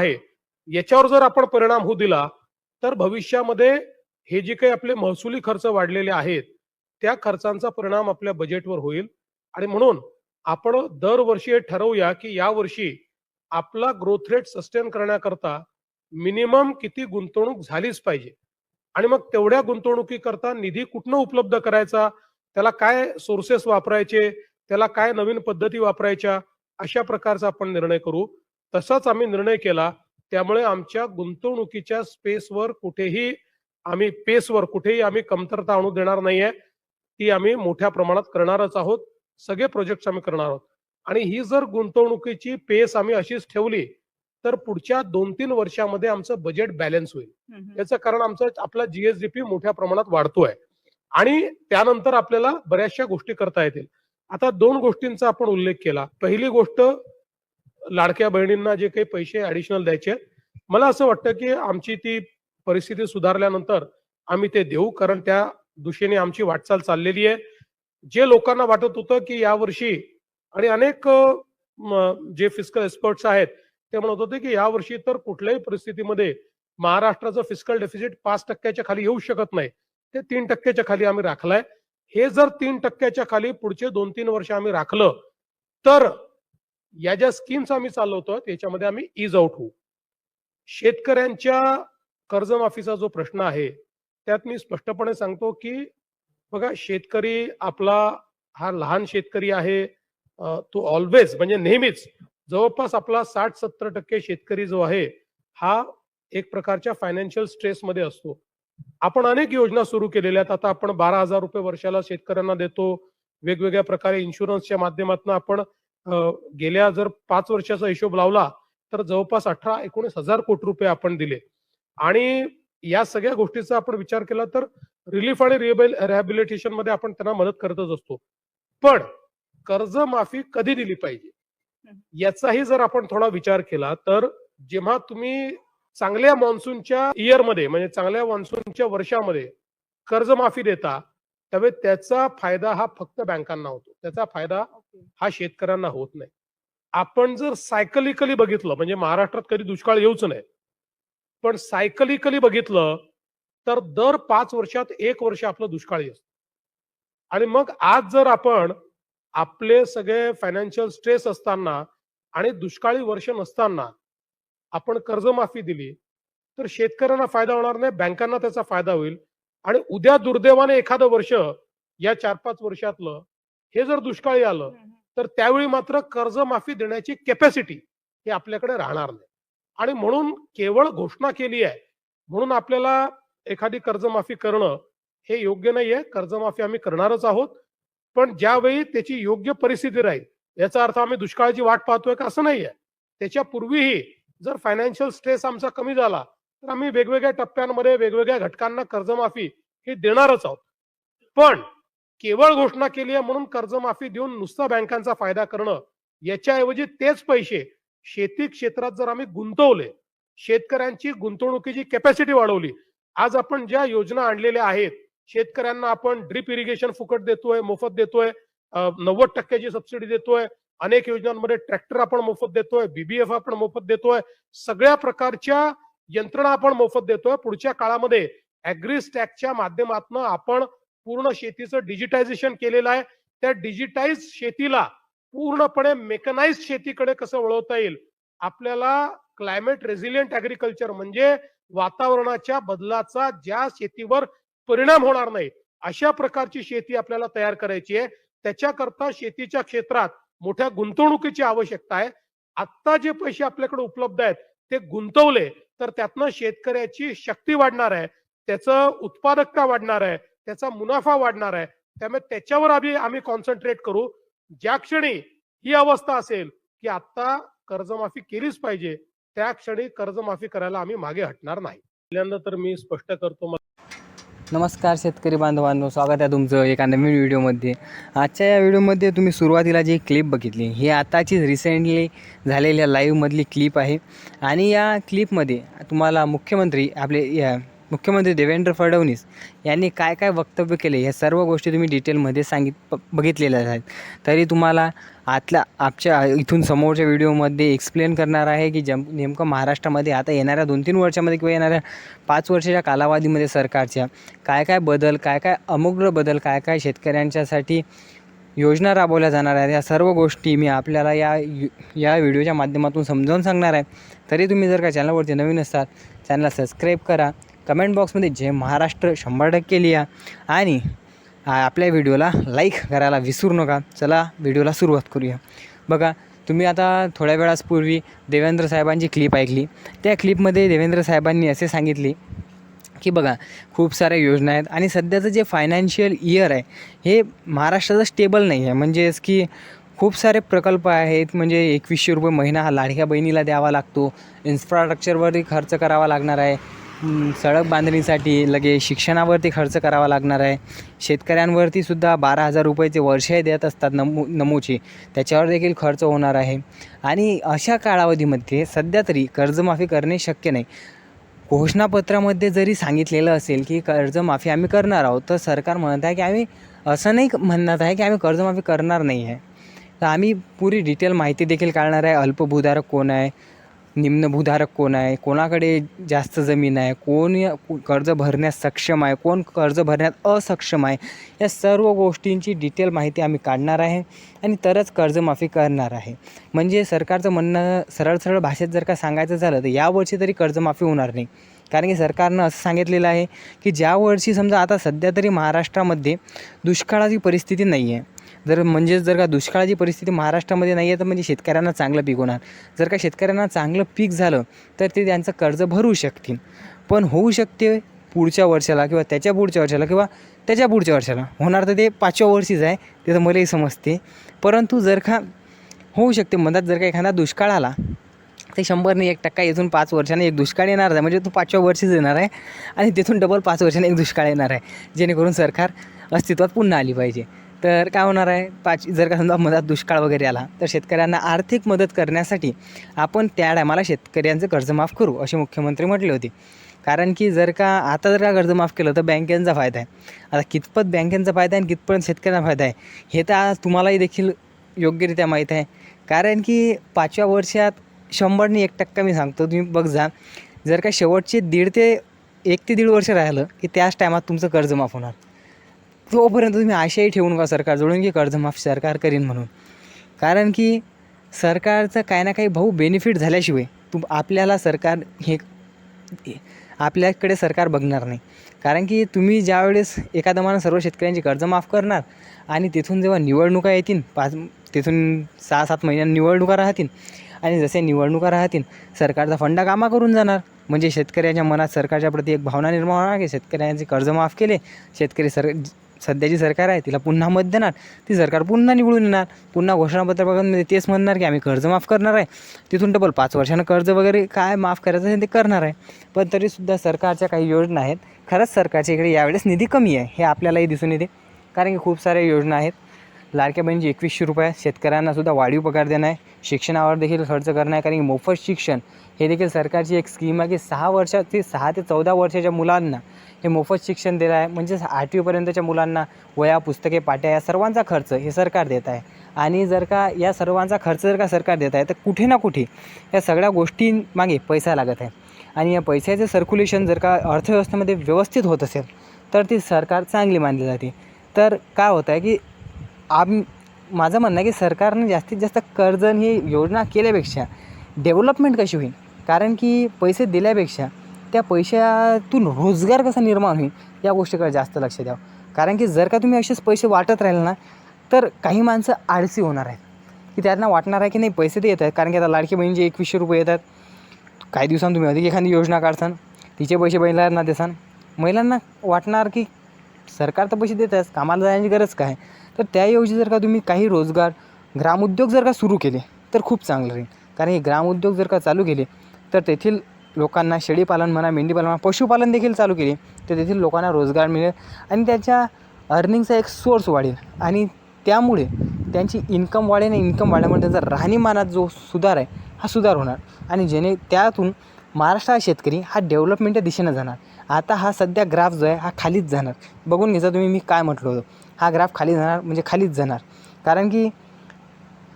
आहे. याच्यावर जर आपण परिणाम होऊ दिला तर भविष्यामध्ये हे जे काही आपले महसुली खर्च वाढलेले आहेत त्या खर्चांचा परिणाम आपल्या बजेटवर होईल. आणि म्हणून आपण दरवर्षी हे ठरवूया की यावर्षी आपला ग्रोथ रेट सस्टेन करण्याकरता मिनिमम किती गुंतवणूक झालीच पाहिजे. आणि मग तेवढ्या गुंतवणुकीकरता निधी कुठनं उपलब्ध करायचा त्याला काय सोर्सेस वापरायचे त्याला काय नवीन पद्धती वापरायच्या अशा प्रकारचा आपण निर्णय करू. तसाच आम्ही निर्णय केला. त्यामुळे आमच्या गुंतवणुकीच्या स्पेसवर कुठेही आम्ही पेसवर कुठेही आम्ही कमतरता आणू देणार नाहीये. ती आम्ही मोठ्या प्रमाणात करणारच आहोत. सगळे प्रोजेक्ट आम्ही करणार आहोत. आणि ही जर गुंतवणुकीची पेस आम्ही अशीच ठेवली तर पुढच्या दोन तीन वर्षामध्ये आमचं बजेट बॅलन्स होईल. याचं कारण आमचं आपला जीएसडीपी मोठ्या प्रमाणात वाढतोय. आणि त्यानंतर आपल्याला बऱ्याचशा गोष्टी करता येतील. आता दोन गोष्टींचा आपण उल्लेख केला. पहिली गोष्ट लाडक्या बहिणींना जे काही पैसे ऍडिशनल द्यायचे मला असं वाटतं की आमची ती परिस्थिती सुधारल्यानंतर आम्ही ते देऊ कारण त्या दिशेने आमची वाटचाल चाललेली आहे. जे लोकांना वाटत होतं की यावर्षी आणि अनेक जे फिस्कल एक्सपर्ट्स आहेत ते म्हणत होते की यावर्षी तर कुठल्याही परिस्थितीमध्ये महाराष्ट्राचं फिस्कल डेफिसिट पाच टक्क्याच्या खाली येऊ शकत नाही. ते तीन टक्क्याच्या खाली आम्ही राखलंय. हे जर तीन टक्क्याच्या खाली पुढचे दोन तीन वर्ष आम्ही राखलं तर या ज्या स्कीम्स आम्ही चालवतो त्याच्यामध्ये आम्ही इज आउट होऊ. शेतकऱ्यांच्या कर्जमाफीचा जो प्रश्न आहे त्यात मी स्पष्टपणे सांगतो की बघा शेतकरी आपला हा लहान शेतकरी आहे तो ऑलवेज म्हणजे नेहमीच जवळपास आपला साठ सत्तर टक्के शेतकरी जो आहे हा एक प्रकारच्या फायनान्शियल स्ट्रेसमध्ये असतो. आपण अनेक योजना सुरू केलेल्या आहेत. आता आपण बारा हजार रुपये वर्षाला शेतकऱ्यांना देतो. वेगवेगळ्या प्रकारे इन्शुरन्सच्या माध्यमातून आपण गेल्या जर पाच वर्षाचा हिशोब लावला तर जवळपास अठरा एकोणीस हजार कोटी रुपये आपण दिले. आणि या सगळ्या गोष्टीचा आपण विचार केला तर रिलीफ आणि रिहॅबिलिटेशनमध्ये आपण त्यांना मदत करतच असतो. पण कर्जमाफी कधी दिली पाहिजे? याचाही जर आपण थोडा विचार केला तर जेव्हा तुम्ही चांगल्या मान्सूनच्या इयरमध्ये म्हणजे चांगल्या मान्सूनच्या वर्षामध्ये कर्जमाफी देता त्यावेळी त्याचा फायदा हा फक्त बँकांना होतो. त्याचा फायदा. हा शेतकऱ्यांना होत नाही. आपण जर सायकलिकली बघितलं म्हणजे महाराष्ट्रात कधी दुष्काळ येऊच नाही पण सायकलिकली बघितलं तर दर पाच वर्षात एक वर्ष आपलं दुष्काळी असतं. आणि मग आज जर आपण आपले सगळे फायनान्शियल स्ट्रेस असताना आणि दुष्काळी वर्ष नसताना आपण कर्जमाफी दिली तर शेतकऱ्यांना फायदा होणार नाही बँकांना त्याचा फायदा होईल आणि उद्या दुर्दैवाने एखादं वर्ष या चार पाच वर्षातलं हे जर दुष्काळी आलं. तर त्यावेळी मात्र कर्जमाफी देण्याची कॅपॅसिटी ही आपल्याकडे राहणार नाही. आणि म्हणून केवळ घोषणा केली आहे म्हणून आपल्याला एखादी कर्जमाफी करणं हे योग्य नाहीये. कर्जमाफी आम्ही करणारच आहोत. पण ज्यावेळी त्याची योग्य परिस्थिती राहील याचा अर्थ आम्ही दुष्काळाची वाट पाहतोय का असं नाहीये. त्याच्या पूर्वीही जर फायनान्शियल स्ट्रेस आमचा कमी झाला तर आम्ही वेगवेगळ्या टप्प्यांमध्ये वेगवेगळ्या घटकांना कर्जमाफी ही देणारच आहोत. पण केवळ घोषणा केली आहे म्हणून कर्जमाफी देऊन नुसता बँकांचा फायदा करणं याच्याऐवजी तेच पैसे शेती क्षेत्रात जर आम्ही गुंतवले शेतकऱ्यांची गुंतवणुकीची कॅपॅसिटी वाढवली आज आपण ज्या योजना आणलेल्या आहेत शेतकऱ्यांना आपण ड्रीप इरिगेशन फुकट देतोय मोफत देतोय नव्वद टक्क्याची सबसिडी देतोय अनेक योजनांमध्ये ट्रॅक्टर आपण मोफत देतोय बीबीएफ आपण मोफत देतोय सगळ्या प्रकारच्या यंत्रणा आपण मोफत देतोय. पुढच्या काळामध्ये अॅग्रिस्टॅकच्या माध्यमातून आपण पूर्ण शेतीचं डिजिटायझेशन केलेलं आहे. त्या डिजिटाईज शेतीला पूर्णपणे मेकनाइज शेतीकडे कसं वळवता येईल? आपल्याला क्लायमेट रेझिलियंट ऍग्रीकल्चर म्हणजे वातावरणाच्या बदलाचा ज्या शेतीवर परिणाम होणार नाही अशा प्रकारची शेती आपल्याला तयार करायची आहे. त्याच्याकरता शेतीच्या क्षेत्रात मोठ्या गुंतवणुकीची आवश्यकता आहे. आत्ता जे पैसे आपल्याकडे उपलब्ध आहेत ते गुंतवले तर त्यातनं शेतकऱ्याची शक्ती वाढणार आहे. त्याचं उत्पादकता वाढणार आहे. त्याचा मुनाफा वाढणार आहे. त्यामुळे त्याच्यावर आम्ही आम्ही कॉन्सन्ट्रेट करू. ज्या क्षणी ही अवस्था असेल की आता कर्जमाफी केलीच पाहिजे त्या क्षणी कर्जमाफी करायला आम्ही मागे हटणार नाही. पहिल्यांदा तर मी स्पष्ट करतो नमस्कार शेतकरी बांधवांनो स्वागत आहे तुमचं एका नवीन व्हिडिओमध्ये. आजच्या या व्हिडिओमध्ये तुम्ही सुरुवातीला जी क्लिप बघितली ही आताची रिसेंटली झालेल्या लाईव्हमधली क्लिप आहे. आणि या क्लिपमध्ये तुम्हाला मुख्यमंत्री आपले या मुख्यमंत्री देवेंद्र फडणवीस यांनी काय काय वक्तव्य केले ह्या सर्व गोष्टी तुम्ही डिटेलमध्ये सांगित प बघितलेल्या आहेत. तरी तुम्हाला आतल्या आमच्या इथून समोरच्या व्हिडिओमध्ये एक्सप्लेन करणार आहे की जम नेमकं महाराष्ट्रामध्ये आता येणाऱ्या दोन तीन वर्षामध्ये किंवा येणाऱ्या पाच वर्षाच्या कालावधीमध्ये सरकारच्या काय काय बदल काय काय अमुग्र बदल काय काय शेतकऱ्यांच्यासाठी योजना राबवल्या जाणार आहेत या सर्व गोष्टी मी आपल्याला या यु- या व्हिडिओच्या माध्यमातून समजावून सांगणार आहे. तरी तुम्ही जर का चॅनलवरती नवीन असाल चॅनलला सबस्क्राईब करा. कमेंट बॉक्समध्ये जय महाराष्ट्र शंभर टक्के लिहा. आणि आपल्या व्हिडिओला लाईक करायला विसरू नका. चला व्हिडिओला सुरुवात करूया. बघा तुम्ही आता थोड्या वेळापूर्वी देवेंद्र साहेबांची क्लिप ऐकली. त्या क्लिपमध्ये देवेंद्र साहेबांनी असे सांगितले की बघा खूप साऱ्या योजना आहेत आणि सध्याचं जे फायनान्शियल इयर आहे हे महाराष्ट्राचं स्टेबल नाही आहे. म्हणजेच की खूप सारे प्रकल्प आहेत. म्हणजे एकवीसशे रुपये महिना हा लाडक्या बहिणीला द्यावा लागतो. इन्फ्रास्ट्रक्चरवरती खर्च करावा लागणार आहे. सडक बांधणीसाठी लगे शिक्षणावरती खर्च करावा लागणार आहे. शेतकऱ्यांवरती सुद्धा बारा हजार रुपयाचे वर्षही देत असतात नमू नमूचे. त्याच्यावर देखील खर्च होणार आहे. आणि अशा कालावधीमध्ये सध्या तरी कर्जमाफी करणे शक्य नाही. घोषणापत्रामध्ये जरी सांगितलेलं असेल की कर्जमाफी आम्ही करणार आहोत तर सरकार म्हणत आहे की आम्ही असं नाही म्हणत आहे की आम्ही कर्जमाफी करणार नाही आहे. तर आम्ही पुरी डिटेल माहिती देखील काढणार आहे. अल्पभूधारक कोण आहे? निम्नभूधारक कोण आहे? कोणाकडे जास्त जमीन आहे? कोण या- कर्ज भरण्यास सक्षम आहे? कोण कर्ज भरण्यात असक्षम आहे? या सर्व गोष्टींची डिटेल माहिती आम्ही काढणार आहे आणि तरच कर्जमाफी करणार आहे. म्हणजे सरकारचं म्हणणं सरळ सरळ भाषेत जर का सांगायचं झालं तर यावर्षी तरी कर्जमाफी होणार नाही. कारण की सरकारनं असं सांगितलेलं आहे की ज्या वर्षी समजा आता सध्या तरी महाराष्ट्रामध्ये दुष्काळाची परिस्थिती नाही आहे जर म्हणजेच जर का दुष्काळाची परिस्थिती महाराष्ट्रामध्ये नाही आहे तर म्हणजे शेतकऱ्यांना चांगलं पीक होणार. जर का शेतकऱ्यांना चांगलं पीक झालं तर ते त्यांचं कर्ज भरू शकतील. पण होऊ शकते पुढच्या वर्षाला किंवा त्याच्या पुढच्या वर्षाला किंवा त्याच्या पुढच्या वर्षाला. होणार तर ते पाचव्या वर्षीच आहे ते तर मलाही समजते. परंतु जर का होऊ शकते मधात जर का एखादा दुष्काळ आला ते शंभरने एक टक्का इथून पाच वर्षाने एक दुष्काळ येणार आहे. म्हणजे तो पाचव्या वर्षीच येणार आहे. आणि तिथून डबल पाच वर्षाने एक दुष्काळ येणार आहे. जेणेकरून सरकार अस्तित्वात पुन्हा आली पाहिजे. तर काय होणार आहे? पाच जर का समजा मधात दुष्काळ वगैरे आला तर शेतकऱ्यांना आर्थिक मदत करण्यासाठी आपण त्या टायमाला शेतकऱ्यांचं कर्ज माफ करू असे मुख्यमंत्री म्हटले होते. कारण की जर का आता जर का कर्ज माफ केलं तर बँकेचा फायदा आहे. आता कितपत बँकेचा फायदा आहे आणि कितपत शेतकऱ्यांना फायदा आहे हे तर आज तुम्हालाही देखील योग्यरित्या माहीत आहे. कारण की पाचव्या वर्षात शंभरने एक टक्का मी सांगतो तुम्ही बघ जा. जर का शेवटचे दीड ते एक ते दीड वर्ष राहिलं की त्याच टायमात तुमचं कर्ज माफ होणार. तोपर्यंत तुम्ही आशाही ठेवू नका सरकारजवळून की कर्जमाफ सरकार करीन म्हणून. कारण की सरकारचं काही ना काही भाऊ बेनिफिट झाल्याशिवाय तुम आपल्याला सरकार हे आपल्याकडे सरकार बघणार नाही. कारण की तुम्ही ज्यावेळेस एका दमानं सर्व शेतकऱ्यांची कर्ज माफ करणार आणि तिथून जेव्हा निवडणुका येतील पाच तिथून सहा सात महिन्यांनी निवडणुका राहतील आणि जसे निवडणुका राहतील सरकारचा फंडा कामा करून जाणार. म्हणजे शेतकऱ्यांच्या मनात सरकारच्या प्रती एक भावना निर्माण होणार की शेतकऱ्यांचे कर्ज माफ केले शेतकरी सर सध्याची सरकार आहे तिला पुन्हा मत देणार. ती सरकार पुन्हा निवडून येणार. पुन्हा घोषणापत्र बघून तेच म्हणणार की आम्ही कर्ज माफ करणार आहे. तिथून डबल पाच वर्षानं कर्ज वगैरे काय माफ करायचं असेल ते करणार आहे. पण तरीसुद्धा सरकारच्या काही योजना आहेत. खरंच सरकारच्या इकडे यावेळेस निधी कमी आहे. हे आपल्यालाही दिसून येते. कारण की खूप साऱ्या योजना आहेत. लाडक्या बहिणीची एकवीसशे रुपये. शेतकऱ्यांना सुद्धा वाढीव पगार देणं आहे. शिक्षणावर देखील खर्च करणं आहे. कारण की मोफत शिक्षण हे देखील सरकारची एक स्कीम आहे की सहा वर्षात ते सहा ते चौदा वर्षाच्या मुलांना हे मोफत शिक्षण दिलं आहे. म्हणजेच आठवीपर्यंतच्या मुलांना वया पुस्तके पाट्या या सर्वांचा खर्च हे सरकार देत आहे. आणि जर का या सर्वांचा खर्च जर का सरकार देत आहे तर कुठे ना कुठे या सगळ्या गोष्टींमागे पैसा लागत आहे. आणि या पैशाचं सर्क्युलेशन जर का अर्थव्यवस्थेमध्ये व्यवस्थित होत असेल तर ती सरकार चांगली मानली जाते. तर काय होतं आहे की आम माझं म्हणणं आहे की सरकारने जास्तीत जास्त कर्ज आणि ही योजना केल्यापेक्षा डेव्हलपमेंट कशी होईल? कारण की पैसे दिल्यापेक्षा त्या पैशातून रोजगार कसा निर्माण होईल या गोष्टीकडे जास्त लक्ष द्यावं. कारण की जर का तुम्ही असेच पैसे वाटत राहिले ना तर काही माणसं आळसी होणार आहेत. की त्यांना वाटणार आहे की नाही पैसे ते येत आहेत. कारण की आता लाडकी बहिणीचे एकवीसशे रुपये येतात. काही दिवसांनी तुम्ही अधिक एखादी योजना काढसान तिचे पैसे महिलांना देसान. महिलांना वाटणार की सरकार तर पैसे देत आहेच कामाला जाण्याची गरज काय? तर त्याऐवजी जर का तुम्ही काही रोजगार ग्रामउद्योग जर का सुरू केले तर खूप चांगलं राहील. कारण हे ग्रामउद्योग जर का चालू केले तर तेथील लोकांना शेळीपालन म्हणा मेंढीपालन म्हणा पशुपालन देखील चालू केले तर तेथील लोकांना रोजगार मिळेल आणि त्याच्या अर्निंगचा एक सोर्स वाढेल. आणि त्यामुळे त्यांची इन्कम वाढेल आणि इन्कम वाढल्यामुळे त्यांचा राहणीमानात जो सुधार आहे हा सुधार होणार. आणि जेणे त्यातून महाराष्ट्र हा शेतकरी हा डेव्हलपमेंटच्या दिशेनं जाणार. आता हा सध्या ग्राफ जो आहे हा खालीच जाणार. बघून घ्यायचा तुम्ही मी काय म्हटलो होतो. हा ग्राफ खाली जाणार म्हणजे खालीच जाणार. कारण की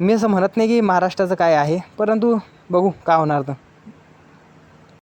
मी असं म्हणत नाही की महाराष्ट्राचं काय आहे परंतु बघू का होणार तर.